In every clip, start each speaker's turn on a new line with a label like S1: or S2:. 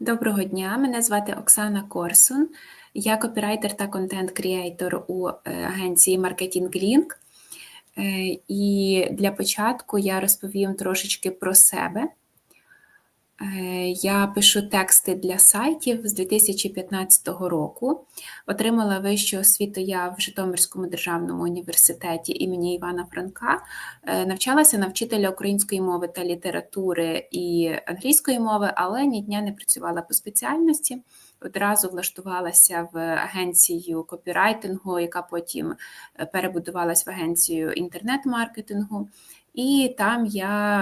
S1: Доброго дня, мене звати Оксана Корсун. Я копірайтер та контент-кріейтор у е, агенції Marketing Link. Е, І для початку я розповім трошечки про себе. Е, Я пишу тексти для сайтів з 2015 року. Отримала вищу освіту я в Житомирському державному університеті імені Івана Франка. Е, Навчалася на вчителя української мови та літератури і англійської мови, але ні дня не працювала по спеціальності. Одразу влаштувалася в агенцію копірайтингу, яка потім е, перебудувалась в агенцію інтернет-маркетингу. І там я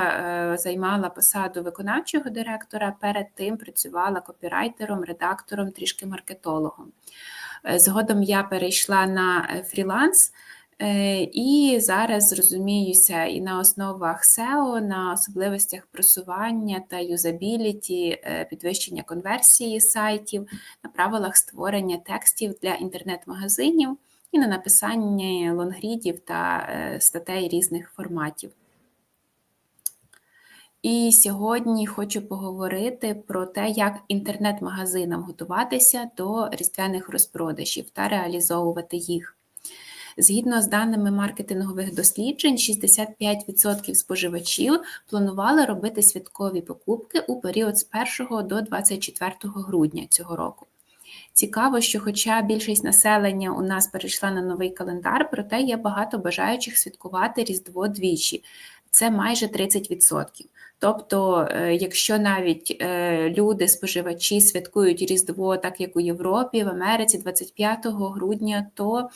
S1: е, займала посаду виконавчого директора. Перед тим працювала копірайтером, редактором, трішки маркетологом. Е, згодом я перейшла на е, фріланс. І зараз розуміюся і на основах SEO, на особливостях просування та юзабіліті, підвищення конверсії сайтів, на правилах створення текстів для інтернет-магазинів і на написання лонгрідів та статей різних форматів. І сьогодні хочу поговорити про те, як інтернет-магазинам готуватися до різдвяних розпродажів та реалізовувати їх. Згідно з даними маркетингових досліджень, 65% споживачів планували робити святкові покупки у період з 1 до 24 грудня цього року. Цікаво, що, хоча більшість населення у нас перейшла на новий календар, проте є багато бажаючих святкувати Різдво двічі, це майже 30%. Тобто, е, якщо навіть е, люди, споживачі святкують Різдво, так як у Європі, в Америці 25 грудня, то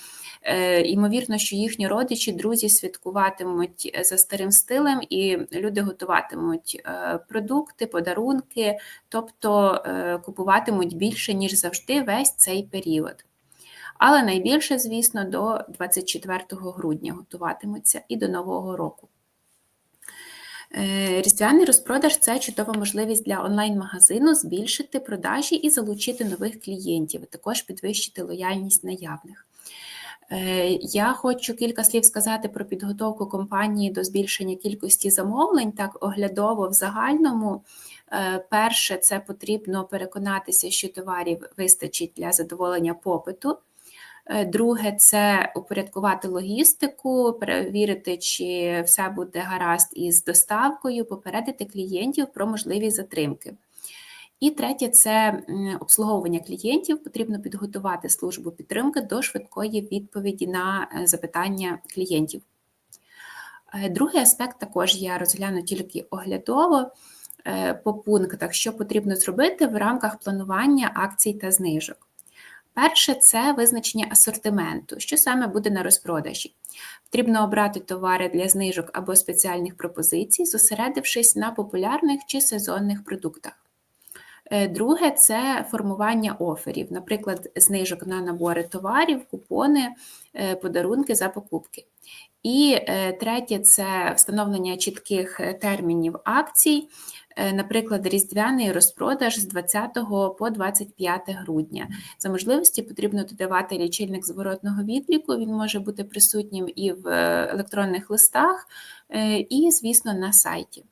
S1: е, ймовірно, що їхні родичі, друзі святкуватимуть за старим стилем, і люди готуватимуть продукти, подарунки, тобто купуватимуть більше, ніж завжди, весь цей період. Але найбільше, звісно, до 24 грудня готуватимуться і до Нового року. Е, різдвяний розпродаж це чудова можливість для онлайн-магазину збільшити продажі і залучити нових клієнтів, а також підвищити лояльність наявних. Е, я хочу кілька слів сказати про підготовку компанії до збільшення кількості замовлень, так оглядово в загальному. Е, перше, це потрібно переконатися, що товарів вистачить для задоволення попиту. Е, друге це упорядкувати логістику, перевірити, чи все буде гаразд із доставкою, попередити клієнтів про можливі затримки. І третє це обслуговування клієнтів. Потрібно підготувати службу підтримки до швидкої відповіді на е, запитання клієнтів. Е, другий аспект також я розгляну тільки оглядово по пунктах, що потрібно зробити в рамках планування акцій та знижок. Перше це визначення асортименту, що саме буде на розпродажі. Потрібно обрати товари для знижок або спеціальних пропозицій, зосередившись на популярних чи сезонних продуктах. Е, друге це формування оферів, наприклад, знижок на набори товарів, купони, е, подарунки за покупки. І е, третє це встановлення чітких термінів акцій, наприклад, різдвяний розпродаж з 20 по 25 грудня. За можливості потрібно додавати лічильник зворотного відліку, він може бути присутнім і в електронних листах, е, і, звісно, на сайті.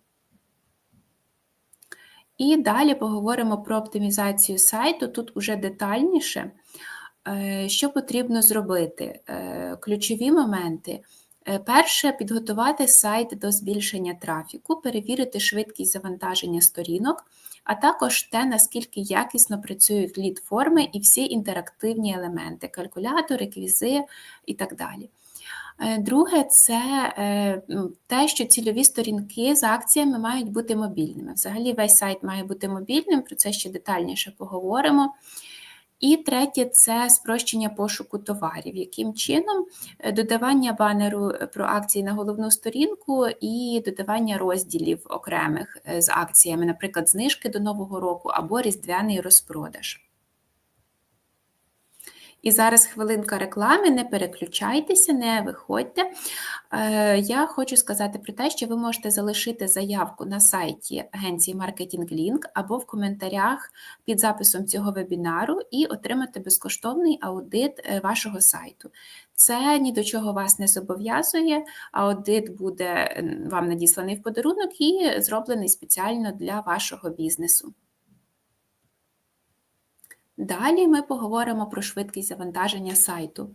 S1: І далі поговоримо про оптимізацію сайту. Тут уже детальніше, е, що потрібно зробити. Ключові моменти. Е, перше підготувати сайт до збільшення трафіку, перевірити швидкість завантаження сторінок, а також те, наскільки якісно працюють лід-форми і всі інтерактивні елементи калькулятори, квізи і так далі. Е, друге, це е, те, що цільові сторінки з акціями мають бути мобільними. Взагалі, весь сайт має бути мобільним, про це ще детальніше поговоримо. І третє це спрощення пошуку товарів, яким чином е, додавання банеру е, про акції на головну сторінку і додавання розділів окремих е, з акціями, наприклад, знижки до Нового року або різдвяний розпродаж. І зараз хвилинка реклами, не переключайтеся, не виходьте. Е, я хочу сказати про те, що ви можете залишити заявку на сайті агенції Marketing Link або в коментарях під записом цього вебінару і отримати безкоштовний аудит е, вашого сайту. Це ні до чого вас не зобов'язує, аудит буде вам надісланий в подарунок і зроблений спеціально для вашого бізнесу. Далі ми поговоримо про швидкість завантаження сайту.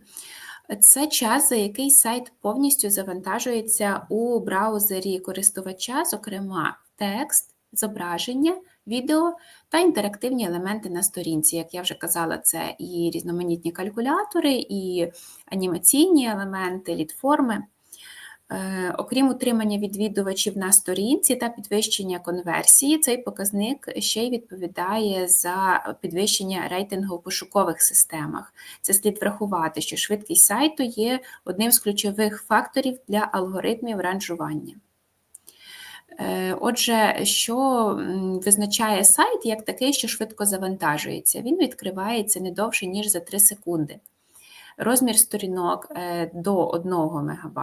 S1: Це час, за який сайт повністю завантажується у браузері користувача, зокрема текст, зображення, відео та інтерактивні елементи на сторінці. Як я вже казала, це і різноманітні калькулятори, і анімаційні елементи, літформи. Е, окрім утримання відвідувачів на сторінці та підвищення конверсії, цей показник ще й відповідає за підвищення рейтингу в пошукових системах. Це слід врахувати, що швидкість сайту є одним з ключових факторів для алгоритмів ранжування. Е, отже, що визначає сайт як такий, що швидко завантажується? Він відкривається не довше, ніж за 3 секунди розмір сторінок е, до 1 МБ,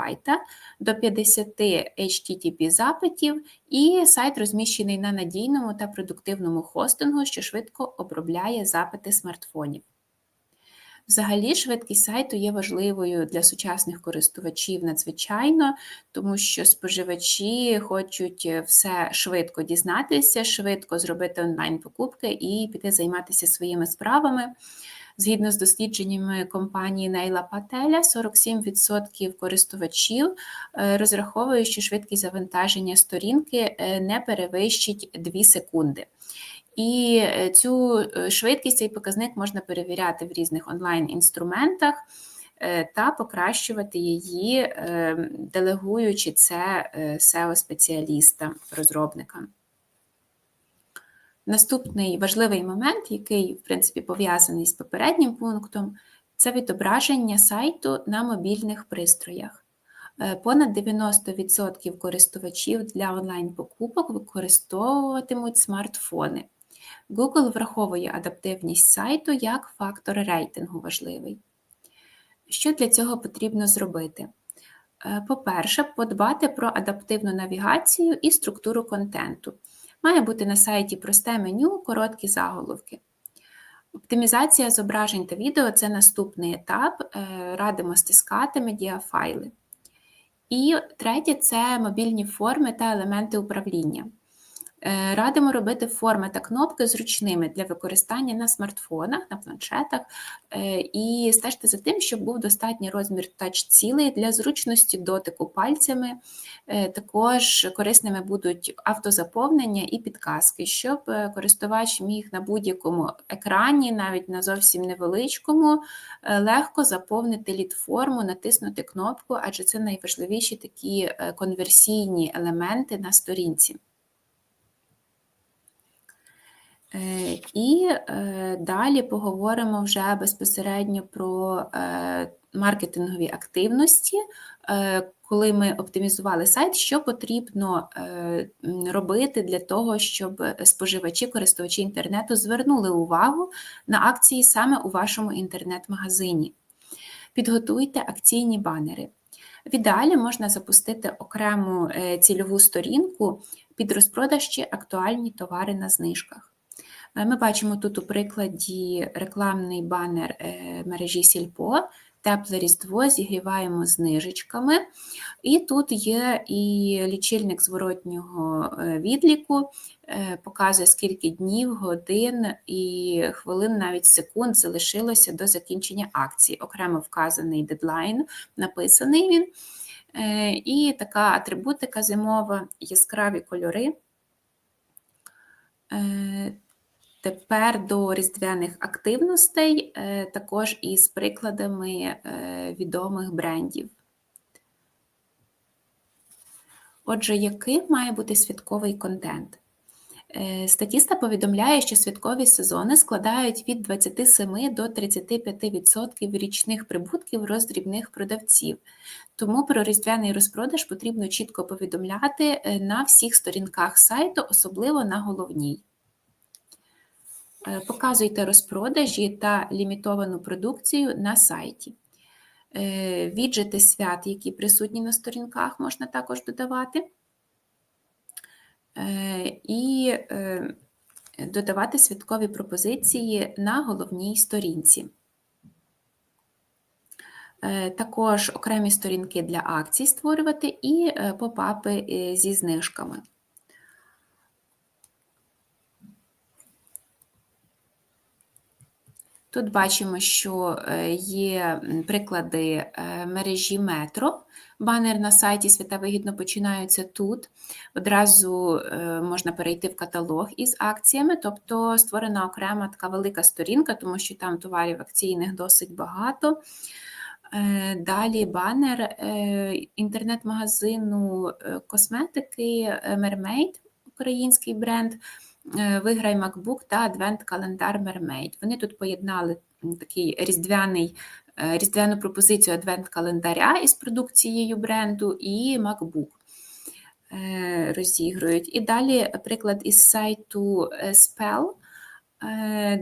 S1: до 50 HTTP запитів, і сайт розміщений на надійному та продуктивному хостингу, що швидко обробляє запити смартфонів. Взагалі, швидкість сайту є важливою для сучасних користувачів надзвичайно, тому що споживачі хочуть все швидко дізнатися, швидко зробити онлайн-покупки і піти займатися своїми справами. Згідно з дослідженнями компанії Нейла Пателя, 47% користувачів е, розраховують, що швидкість завантаження сторінки е, не перевищить 2 секунди. І е, цю швидкість цей показник можна перевіряти в різних онлайн-інструментах та покращувати її, делегуючи це SEO-спеціалістам, розробникам. Наступний важливий момент, який, в принципі, пов'язаний з попереднім пунктом, це відображення сайту на мобільних пристроях. Е, понад 90% користувачів для онлайн-покупок використовуватимуть смартфони. Google враховує адаптивність сайту як фактор рейтингу важливий. Що для цього потрібно зробити? Е, по-перше, подбати про адаптивну навігацію і структуру контенту. Має бути на сайті просте меню, короткі заголовки. Оптимізація зображень та відео це наступний етап. Е, радимо стискати медіафайли. І третє це мобільні форми та елементи управління. Е, радимо робити форми та кнопки зручними для використання на смартфонах, на планшетах, е, і стежте за тим, щоб був достатній розмір тач цілий для зручності дотику пальцями. Е, також корисними будуть автозаповнення і підказки, щоб користувач міг на будь-якому екрані, навіть на зовсім невеличкому, легко заповнити лід-форму, натиснути кнопку, адже це найважливіші такі конверсійні елементи на сторінці. Е, і е, далі поговоримо вже безпосередньо про е, маркетингові активності, коли ми оптимізували сайт, що потрібно робити для того, щоб споживачі, користувачі інтернету звернули увагу на акції саме у вашому інтернет-магазині. Підготуйте акційні банери. В ідеалі можна запустити окрему цільову сторінку під розпродаж чи актуальні товари на знижках. Е, ми бачимо тут у прикладі рекламний банер е, мережі Сільпо, тепле різдво зігріваємо знижечками. І тут є і лічильник зворотнього е, відліку, показує, скільки днів, годин і хвилин, навіть секунд залишилося до закінчення акції. Окремо вказаний дедлайн, написаний він. І така атрибутика зимова, яскраві кольори. Тепер до різдвяних активностей, е, також із прикладами е, відомих брендів. Отже, яким має бути святковий контент? Е, статіста повідомляє, що святкові сезони складають від 27 до 35% річних прибутків роздрібних продавців. Тому про різдвяний розпродаж потрібно чітко повідомляти на всіх сторінках сайту, особливо на головній. Е, показуйте розпродажі та лімітовану продукцію на сайті. Е, віджити свят, які присутні на сторінках, можна також додавати. Е, і додавати святкові пропозиції на головній сторінці. Також окремі сторінки для акцій створювати і попапи зі знижками. Тут бачимо, що е, є приклади е, мережі метро. Банер на сайті Свята Вигідно починаються тут. Одразу е, можна перейти в каталог із акціями, тобто створена окрема така велика сторінка, тому що там товарів акційних досить багато. Далі банер інтернет-магазину косметики Mermaid, український бренд. Е, Виграй MacBook та адвент-календар Mermaid. Вони тут поєднали такий різдвяний, е, різдвяну пропозицію адвент-календаря із продукцією бренду і MacBook е, розігрують. І далі приклад із сайту Spell,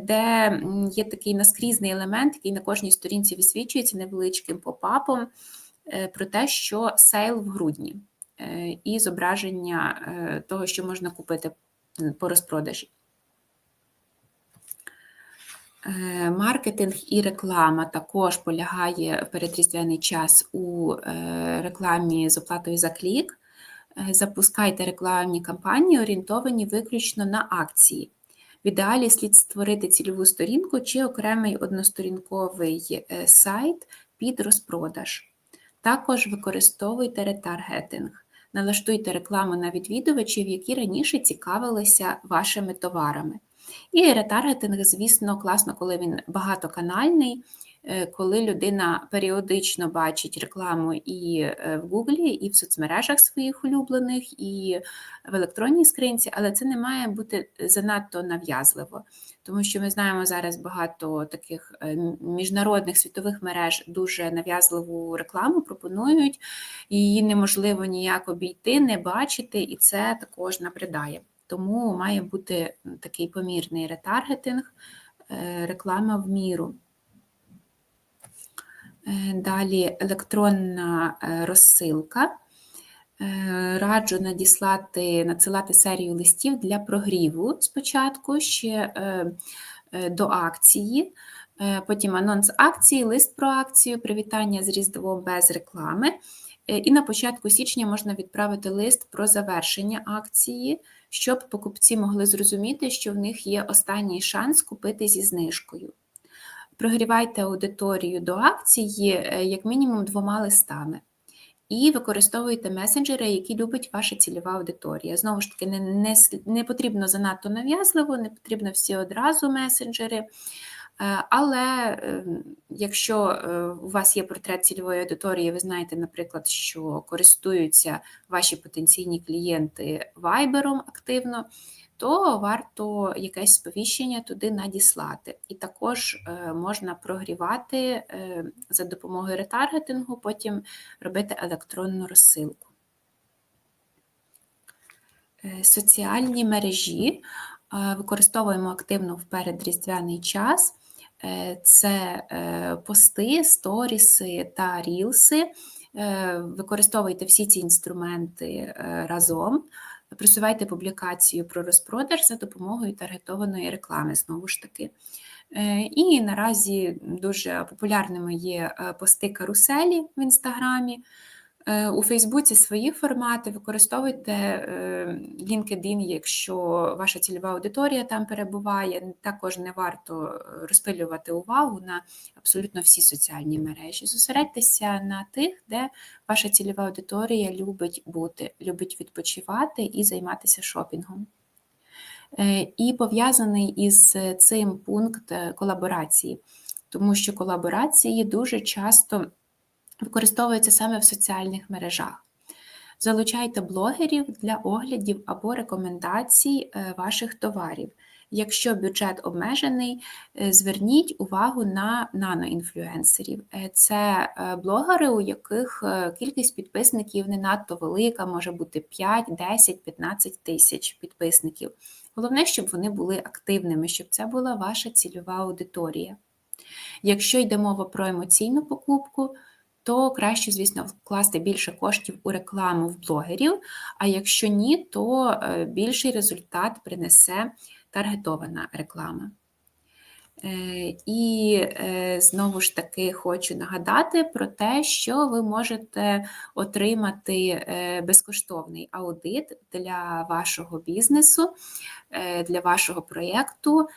S1: де є такий наскрізний елемент, який на кожній сторінці висвічується невеличким попапом про те, що сейл в грудні, і зображення того, що можна купити по розпродажі. Е, Маркетинг і реклама також полягає в передріздвяний час у е, рекламі з оплатою за клік. Е, Запускайте рекламні кампанії, орієнтовані виключно на акції. В ідеалі слід створити цільову сторінку чи окремий односторінковий сайт під розпродаж. Також використовуйте ретаргетинг. Налаштуйте рекламу на відвідувачів, які раніше цікавилися вашими товарами. І ретаргетинг, звісно, класно, коли він багатоканальний, е, коли людина періодично бачить рекламу і е, в Гуглі, і в соцмережах своїх улюблених, і в електронній скринці, але це не має бути занадто нав'язливо, тому що ми знаємо зараз багато таких е, міжнародних світових мереж дуже нав'язливу рекламу пропонують, її неможливо ніяк обійти, не бачити, і це також набридає. Тому має бути такий помірний ретаргетинг, е, реклама в міру. Е, Далі електронна розсилка. Е, Раджу надіслати, надсилати серію листів для прогріву спочатку ще е, е, до акції, потім анонс акції, лист про акцію, привітання з Різдвом без реклами. І на початку січня можна відправити лист про завершення акції, щоб покупці могли зрозуміти, що в них є останній шанс купити зі знижкою. Прогрівайте аудиторію до акції як мінімум двома листами. І використовуйте месенджери, які любить ваша цільова аудиторія. Знову ж таки, не, не, не потрібно занадто нав'язливо, не потрібно всі одразу месенджери. Е, Але е, якщо е, у вас є портрет цільової аудиторії, ви знаєте, наприклад, що користуються ваші потенційні клієнти вайбером активно, то варто якесь сповіщення туди надіслати. І також е, можна прогрівати е, за допомогою ретаргетингу, потім робити електронну розсилку. Е, Соціальні мережі використовуємо активно в передріздвяний час. Це пости, сторіси та рілси. Використовуйте всі ці інструменти разом. Просувайте публікацію про розпродаж за допомогою таргетованої реклами, знову ж таки. Е, І наразі дуже популярними є е, пости каруселі в інстаграмі. Е, У Фейсбуці свої формати. Використовуйте е, LinkedIn, якщо ваша цільова аудиторія там перебуває. Також не варто е, розпилювати увагу на абсолютно всі соціальні мережі. Зосередьтеся на тих, де ваша цільова аудиторія любить бути, любить відпочивати і займатися шопінгом. І пов'язаний із цим пункт колаборації, тому що колаборації дуже часто використовуються саме в соціальних мережах. Залучайте блогерів для оглядів або рекомендацій е, ваших товарів. Якщо бюджет обмежений, е, зверніть увагу на наноінфлюенсерів. Е, Це блогери, у яких кількість підписників не надто велика, може бути 5, 10, 15 тисяч підписників. Головне, щоб вони були активними, щоб це була ваша цільова аудиторія. Якщо йде мова про емоційну покупку, то краще, звісно, вкласти більше коштів у рекламу в блогерів, а якщо ні, то е, більший результат принесе таргетована реклама. Е, І е, знову ж таки хочу нагадати про те, що ви можете отримати е, безкоштовний аудит для вашого бізнесу, для вашого проєкту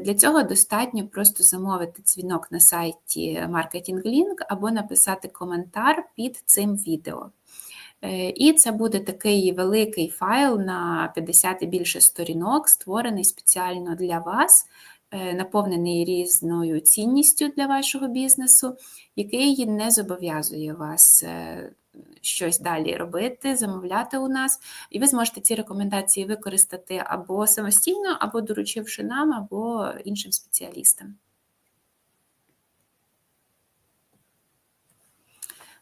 S1: Для цього достатньо просто замовити дзвінок на сайті Marketing Link або написати коментар під цим відео. І це буде такий великий файл на 50 і більше сторінок, створений спеціально для вас, наповнений різною цінністю для вашого бізнесу, який не зобов'язує вас е, щось далі робити, замовляти у нас. І ви зможете ці рекомендації використати або самостійно, або доручивши нам, або іншим спеціалістам.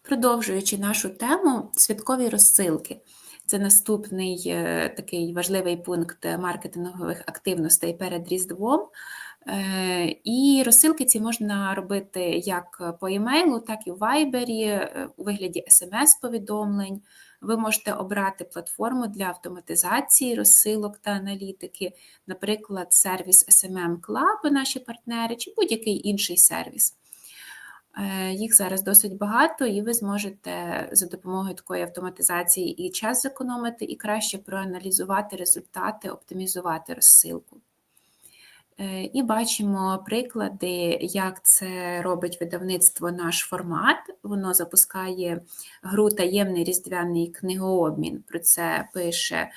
S1: Продовжуючи нашу тему, святкові розсилки. Це наступний е, такий важливий пункт маркетингових активностей перед Різдвом. Е, І розсилки ці можна робити як по емейлу, так і в Viber, е, у вигляді смс-повідомлень. Ви можете обрати платформу для автоматизації розсилок та аналітики, наприклад, сервіс SMM Club, наші партнери, чи будь-який інший сервіс. Е, Їх зараз досить багато, і ви зможете за допомогою такої автоматизації і час зекономити, і краще проаналізувати результати, оптимізувати розсилку. Е, І бачимо приклади, як це робить видавництво наш формат. Воно запускає гру таємний різдвяний книгообмін. Про це пише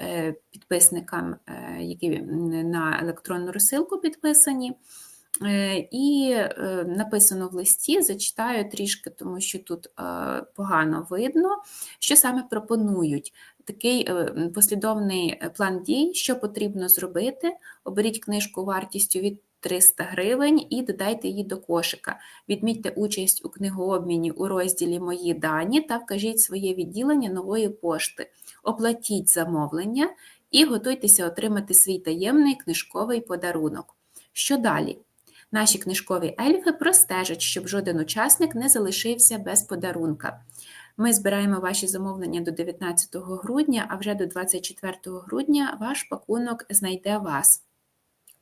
S1: е, підписникам, які на електронну розсилку підписані. Е, І е, написано в листі, зачитаю трішки, тому що тут е, погано видно, що саме пропонують. Такий послідовний план дій, що потрібно зробити. Оберіть книжку вартістю від 300 гривень і додайте її до кошика. Відмітьте участь у книгообміні у розділі Мої дані та вкажіть своє відділення нової пошти. Оплатіть замовлення і готуйтеся отримати свій таємний книжковий подарунок. Що далі? Наші книжкові ельфи простежать, щоб жоден учасник не залишився без подарунка. Ми збираємо ваші замовлення до 19 грудня, а вже до 24 грудня ваш пакунок знайде вас.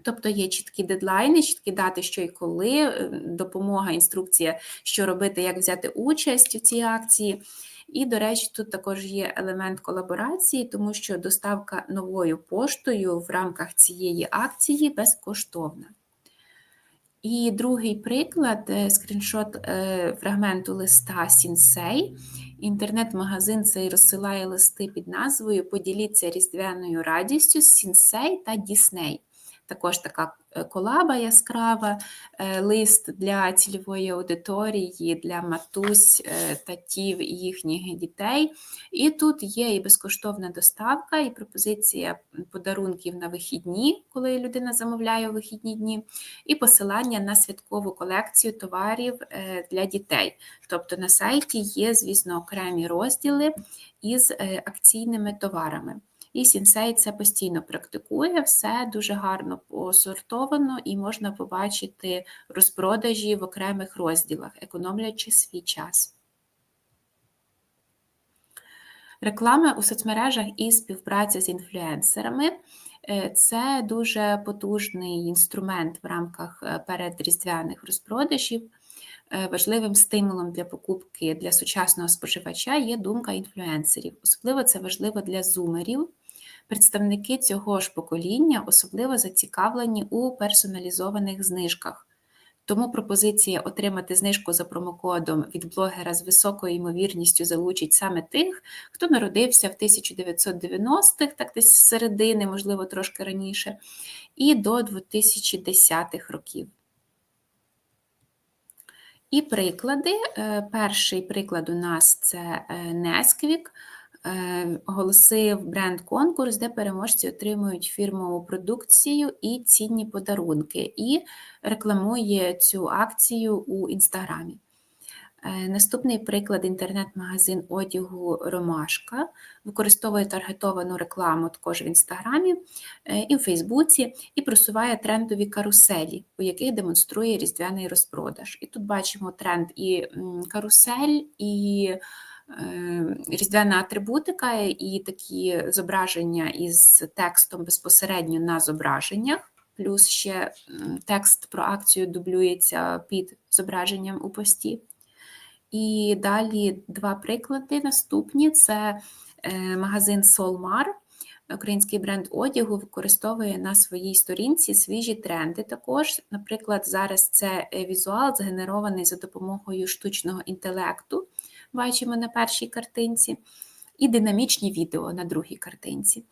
S1: Тобто є чіткі дедлайни, чіткі дати, що і коли, е, допомога, інструкція, що робити, як взяти участь у цій акції. І, до речі, тут також є елемент колаборації, тому що доставка новою поштою в рамках цієї акції безкоштовна. І другий приклад е, скріншот е, фрагменту листа Сінсей. Інтернет-магазин цей розсилає листи під назвою Поділіться різдвяною радістю з Сінсей та Дісней. Також така е, колаба яскрава, лист для цільової аудиторії, для матусь, татів і їхніх дітей. І тут є і безкоштовна доставка, і пропозиція подарунків на вихідні, коли людина замовляє у вихідні дні, і посилання на святкову колекцію товарів для дітей. Тобто на сайті є, звісно, окремі розділи із акційними товарами. І Сінсей це постійно практикує, все дуже гарно посортовано і можна побачити розпродажі в окремих розділах, економлячи свій час. Реклама у соцмережах і співпраця з інфлюенсерами це дуже потужний інструмент в рамках передріздвяних розпродажів. Важливим стимулом для покупки для сучасного споживача є думка інфлюенсерів. Особливо це важливо для зумерів. Представники цього ж покоління особливо зацікавлені у персоналізованих знижках. Тому пропозиція отримати знижку за промокодом від блогера з високою ймовірністю залучить саме тих, хто народився в 1990-х, так десь з середини, можливо, трошки раніше, і до 2010-х років. І приклади. Перший приклад у нас це Nesquik. Оголосив бренд-конкурс, де переможці отримують фірмову продукцію і цінні подарунки, і рекламує цю акцію у Інстаграмі. Наступний приклад інтернет-магазин одягу Ромашка використовує таргетовану рекламу також в Інстаграмі і в Фейсбуці, і просуває трендові каруселі, у яких демонструє різдвяний розпродаж. І тут бачимо тренд і карусель, і різдвяна атрибутика і такі зображення із текстом безпосередньо на зображеннях, плюс ще текст про акцію дублюється під зображенням у пості. І далі два приклади наступні: це магазин Solmar. український бренд одягу використовує на своїй сторінці свіжі тренди. Також, наприклад, зараз це е, візуал, згенерований за допомогою штучного інтелекту, бачимо на першій картинці, і динамічні відео на другій картинці.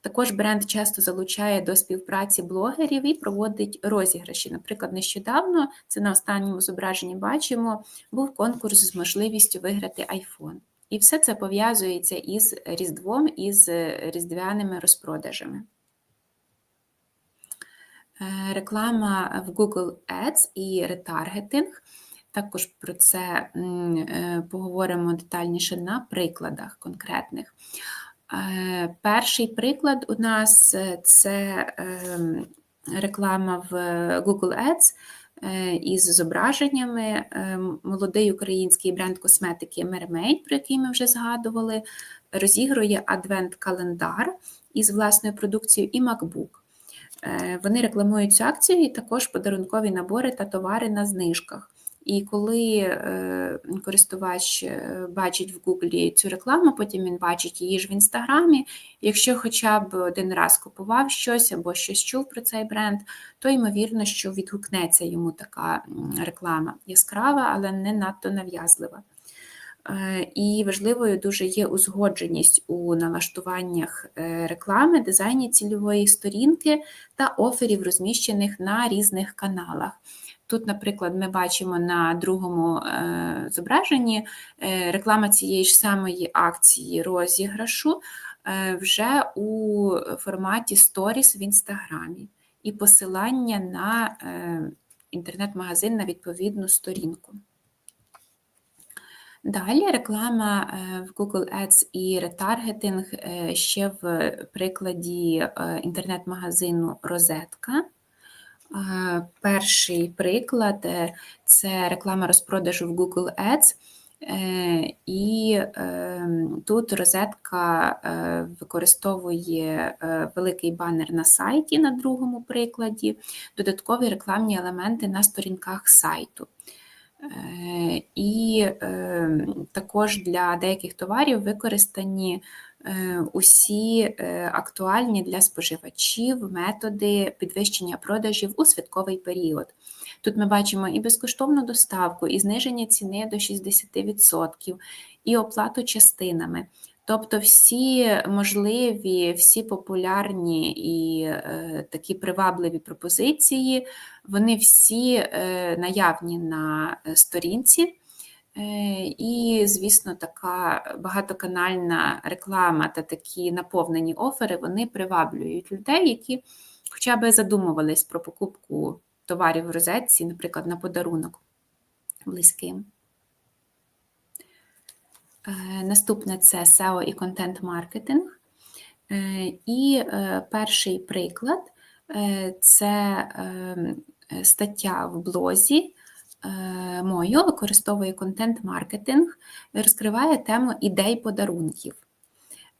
S1: Також бренд часто залучає до співпраці блогерів і проводить розіграші. Наприклад, нещодавно це на останньому зображенні бачимо, був конкурс з можливістю виграти iPhone. І все це пов'язується із Різдвом із різдвяними розпродажами. Е, реклама в Google Ads і ретаргетинг. Також про це е, поговоримо детальніше на прикладах конкретних. Е, перший приклад у нас е, це ем, реклама в Google Ads із зображеннями. Молодий український бренд косметики Mermaid, про який ми вже згадували, розігрує адвент-календар із власною продукцією і MacBook. Вони рекламують цю акцію і також подарункові набори та товари на знижках. І коли е, користувач е, бачить в Гуглі цю рекламу, потім він бачить її ж в інстаграмі. Якщо хоча б один раз купував щось або щось чув про цей бренд, то ймовірно, що відгукнеться йому така реклама яскрава, але не надто нав'язлива. Е, і важливою дуже є узгодженість у налаштуваннях реклами, дизайні цільової сторінки та оферів, розміщених на різних каналах. Тут, наприклад, ми бачимо на другому е, зображенні е, реклама цієї ж самої акції розіграшу е, вже у форматі Stories в Інстаграмі і посилання на інтернет-магазин на відповідну сторінку. Далі реклама в Google Ads і ретаргетинг ще в прикладі інтернет-магазину Розетка. Перший приклад е, це реклама розпродажу в Google Ads. Е, і ем, тут розетка е, використовує великий банер на сайті на другому прикладі, додаткові рекламні елементи на сторінках сайту. І ем, також для деяких товарів використані Е, усі е, актуальні для споживачів методи підвищення продажів у святковий період. Тут ми бачимо і безкоштовну доставку, і зниження ціни до 60%, і оплату частинами. Тобто всі можливі, всі популярні і е, такі привабливі пропозиції, вони всі е, наявні на сторінці. Е, і, звісно, така багатоканальна реклама та такі наповнені офери вони приваблюють людей, які хоча б задумувались про покупку товарів в розетці, наприклад, на подарунок близьким. Е, наступне це SEO і контент-маркетинг. Е, і перший приклад це ем, стаття в блозі. Е, мою використовує контент-маркетинг, розкриває тему ідей подарунків.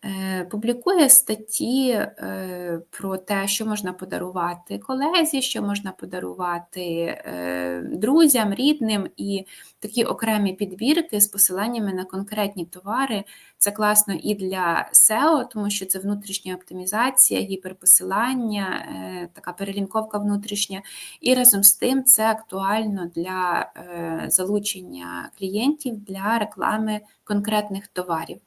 S1: Е, публікує статті е, про те, що можна подарувати колезі, що можна подарувати е, друзям, рідним, і такі окремі підбірки з посиланнями на конкретні товари. Це класно і для SEO, тому що це внутрішня оптимізація, гіперпосилання, така перелінковка внутрішня. І разом з тим це актуально для залучення клієнтів для реклами конкретних товарів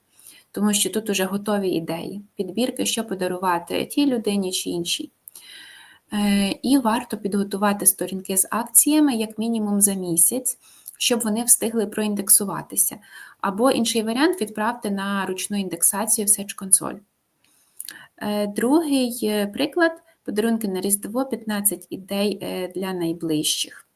S1: тому що тут уже готові ідеї, підбірки, що подарувати тій людині чи іншій. Е, і варто підготувати сторінки з акціями як мінімум за місяць, щоб вони встигли проіндексуватися. Або інший варіант відправте на ручну індексацію в Search Console. Е, другий е, приклад подарунки на Різдво 15 ідей для найближчих.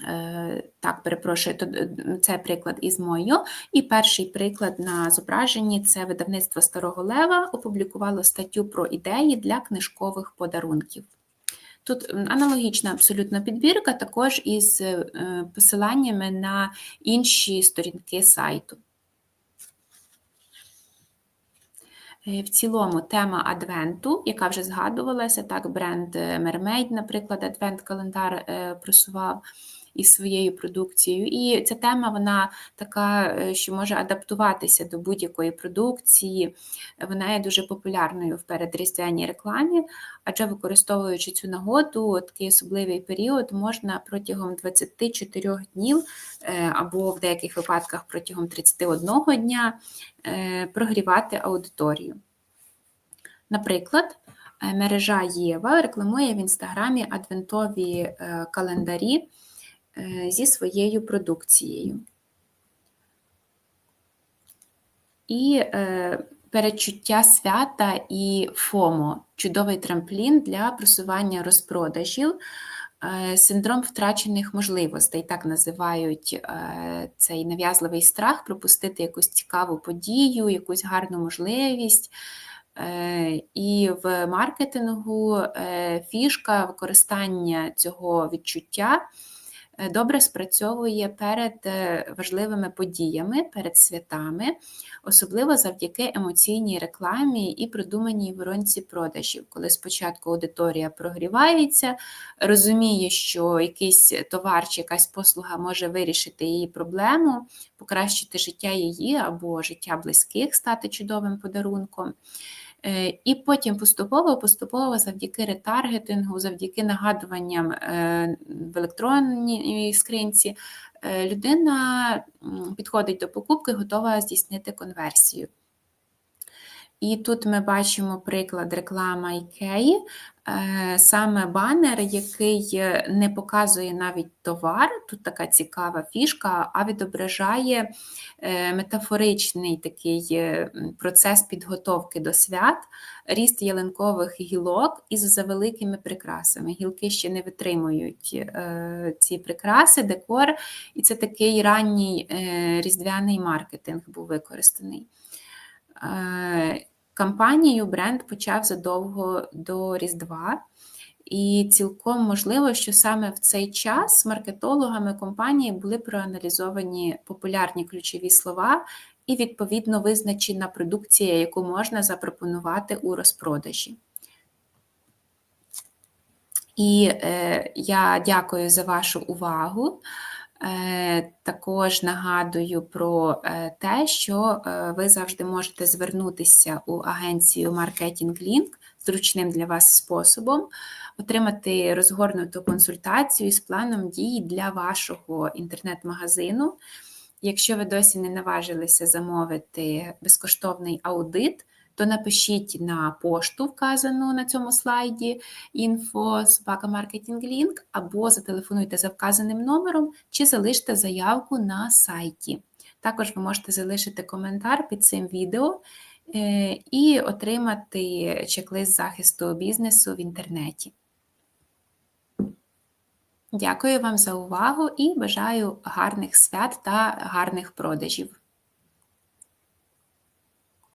S1: Е, так, перепрошую, е, це приклад із мою. І перший приклад на зображенні це видавництво Старого Лева опублікувало статтю про ідеї для книжкових подарунків. Тут аналогічна абсолютно підбірка, також із е, посиланнями на інші сторінки сайту. В цілому тема Адвенту, яка вже згадувалася, так, бренд Mermaid, наприклад, Адвент-календар просував. Із своєю продукцією. І ця тема вона така, е, що може адаптуватися до будь-якої продукції. Вона є дуже популярною в передріздвяній рекламі, адже використовуючи цю нагоду, такий особливий період можна протягом 24 днів е, або в деяких випадках протягом 31 дня е, прогрівати аудиторію. Наприклад, мережа Єва рекламує в інстаграмі адвентові календарі зі своєю продукцією. І передчуття свята і ФОМО чудовий трамплін для просування розпродажів. Е, синдром втрачених можливостей, так називають е, цей нав'язливий страх пропустити якусь цікаву подію, якусь гарну можливість. Е, і в маркетингу фішка використання цього відчуття добре спрацьовує перед важливими подіями, перед святами, особливо завдяки емоційній рекламі і продуманій воронці продажів, коли спочатку аудиторія прогрівається, розуміє, що якийсь товар чи якась послуга може вирішити її проблему, покращити життя її або життя близьких, стати чудовим подарунком. Е, і потім поступово-поступово завдяки ретаргетингу, завдяки нагадуванням е, в електронній скринці, е, людина підходить до покупки, готова здійснити конверсію. І тут ми бачимо приклад реклама Ікеї, Е, саме банер, який е, не показує навіть товар, тут така цікава фішка, а відображає е, метафоричний такий процес підготовки до свят, ріст ялинкових гілок із завеликими прикрасами. Гілки ще не витримують ці прикраси, декор, і це такий ранній різдвяний маркетинг був використаний. Кампанію бренд почав задовго до Різдва, і цілком можливо, що саме в цей час маркетологами компанії були проаналізовані популярні ключові слова і, відповідно, визначена продукція, яку можна запропонувати у розпродажі. І е, я дякую за вашу увагу. Е, також нагадую про е, те, що е, ви завжди можете звернутися у агенцію Marketing Link зручним для вас способом, отримати розгорнуту консультацію з планом дій для вашого інтернет-магазину. Якщо ви досі не наважилися замовити безкоштовний аудит, то напишіть на пошту, вказану на цьому слайді собака маркетинг або зателефонуйте за вказаним номером, чи залиште заявку на сайті. Також ви можете залишити коментар під цим відео е, і отримати чек-лист захисту бізнесу в інтернеті. Дякую вам за увагу і бажаю гарних свят та гарних продажів!